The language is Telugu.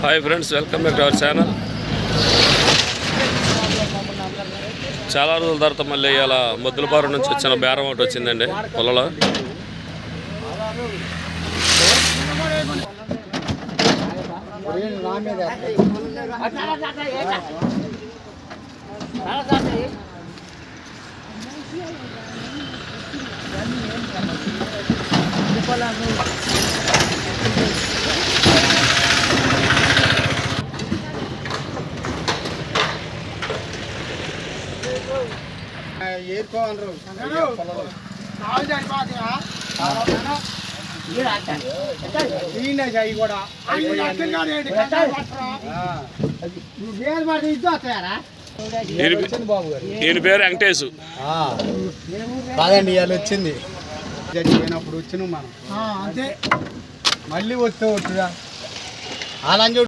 Hi friends welcome back to our channel చాలా రోజుల తర్వాత మళ్ళీ ఇలా ముద్దులపారు నుంచి వచ్చిన బేరం ఒకటి వచ్చిందండి పొలలో. ఏరుకోవాలరు ఈయన అవి కూడా ఈయన బాబు గారు ఈయన పేరు వెంకటేశు. కాదండి ఇవాళ వచ్చింది. చచ్చిపోయినప్పుడు వచ్చిన మనం. అంతే. మళ్ళీ వస్తే వస్తుందా అలా చూడు